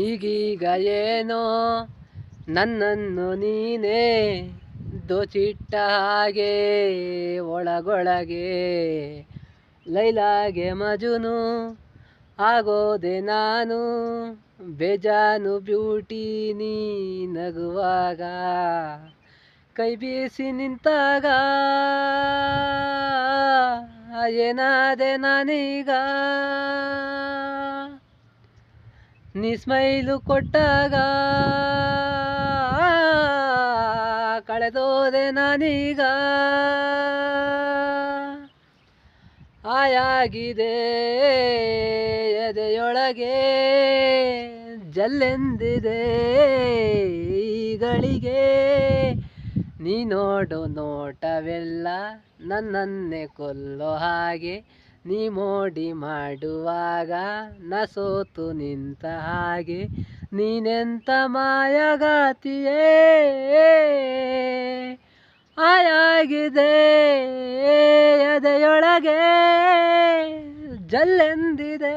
ಈಗೀಗ ಏನೋ ನನ್ನನ್ನು ನೀನೇ ದೋಚಿಟ್ಟ ಹಾಗೆ ಒಳಗೊಳಗೆ ಲೈಲಾಗೆ ಮಜುನು ಆಗೋದೆ ನಾನು ಬೇಜಾನು ಬ್ಯೂಟಿ ನೀ ನಗುವಾಗ ಕೈ ಬೀಸಿ ನಿಂತಾಗ ಏನಾದೆ ನಾನೀಗ ನೀ ಸ್ಮೈಲು ಕೊಟ್ಟಾಗ ಕಳೆದೋದೆ ನಾನೀಗ. ಆಯಾಗಿದೆ ಎದೆಯೊಳಗೆ ಜಲ್ಲೆಂದಿದೆ ಈಗಳಿಗೆ. ನೀ ನೋಡು ನೋಟವೆಲ್ಲ ನನ್ನನ್ನೇ ಕೊಲ್ಲೋ ಹಾಗೆ ನೀ ಮೋಡಿ ಮಾಡುವಾಗ ನ ಸೋತು ನಿಂತ ಹಾಗೆ ನೀನೆಂತ ಮಾಯಗಾತಿಯೇ ಆಯಾಗಿದೆ ಎದೆಯೊಳಗೆ ಜಲ್ಲೆಂದಿದೆ?